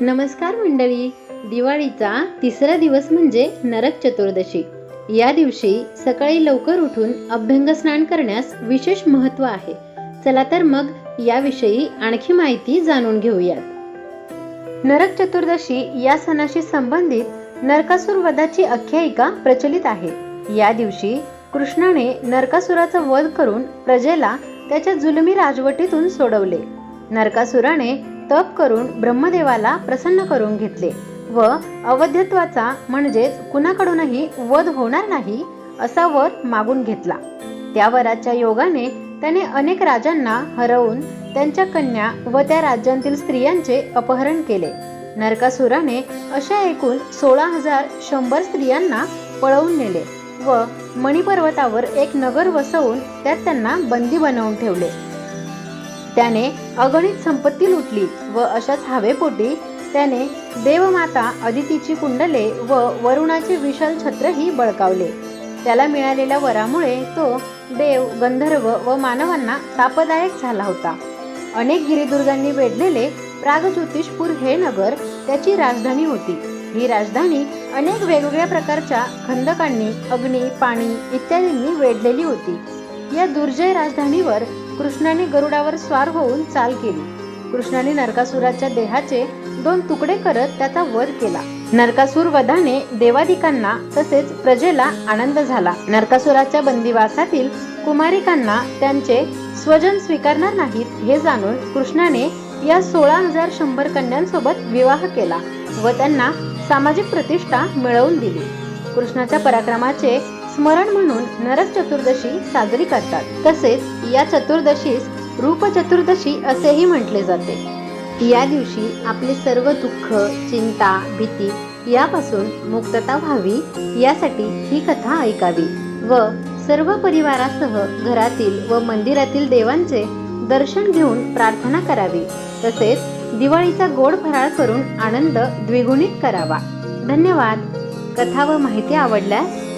नमस्कार मंडळी. दिवाळीचा तिसरा दिवस म्हणजे नरक चतुर्दशी. या दिवशी सकाळी लवकर उठून अभ्यंग स्नान करण्यास विशेष महत्त्व आहे. चला तर मग याविषयी आणखी माहिती जाणून घेऊयात. नरक चतुर्दशी या सणाशी संबंधित नरकासूर वधाची आख्यायिका प्रचलित आहे. या दिवशी कृष्णाने नरकासुराचा वध करून प्रजेला त्याच्या जुलमी राजवटीतून सोडवले. नरकासुराने तप करून ब्रह्मदेवाला प्रसन्न करून घेतले व अवध्यत्वाचा म्हणजेच कुणाकडूनही वध होणार नाही असा वर मागून घेतला. त्या वराच्या योगाने त्याने अनेक राजांना हरवून त्यांच्या कन्या व त्या राज्यांतील स्त्रियांचे अपहरण केले. नरकासुराने अशा एकूण सोळा हजार शंभर स्त्रियांना पळवून नेले व मणिपर्वतावर एक नगर वसवून त्यात त्यांना बंदी बनवून ठेवले. त्याने अगणित संपत्ती लुटली व अशाच हवेपोटी त्याने देवमाता अदितीची कुंडले व वरुणाचे विशाल छत्रही बळकावले. त्याला मिळालेल्या वरामुळे तो देव गंधर्व व मानवांना तापदायक झाला होता. अनेक गिरिदुर्गांनी वेढलेले प्रागज्योतिषपूर हे नगर त्याची राजधानी होती. ही राजधानी अनेक वेगवेगळ्या प्रकारच्या खंदकांनी अग्नी पाणी इत्यादींनी वेढलेली होती. या दुर्जय राजधानीवर कृष्णाने गरुडावर स्वार होऊन चाल केली. कृष्णाने नरकासुराच्या देहाचे दोन तुकडे करत त्याचा वध केला. नरकासूर वधाने देवादिकांना तसेच प्रजेला आनंद झाला. नरकासुराच्या बंदिवासातील कुमारिकांना त्यांचे स्वजन स्वीकारणार नाहीत हे जाणून कृष्णाने या सोळा हजार शंभर कन्यांसोबत विवाह केला व त्यांना सामाजिक प्रतिष्ठा मिळवून दिली. कृष्णाच्या पराक्रमाचे स्मरण म्हणून नरक चतुर्दशी साजरी करतात. तसेच या चतुर्दशीस रूप चतुर्दशी असेही म्हटले जाते. या दिवशी आपले सर्व दुःख चिंता भीती यापासून मुक्तता व्हावी यासाठी ही कथा ऐकावी व सर्व परिवारासह घरातील व मंदिरातील देवांचे दर्शन घेऊन प्रार्थना करावी. तसेच दिवाळीचा गोड फराळ करून आनंद द्विगुणित करावा. धन्यवाद. कथा व माहिती आवडल्यास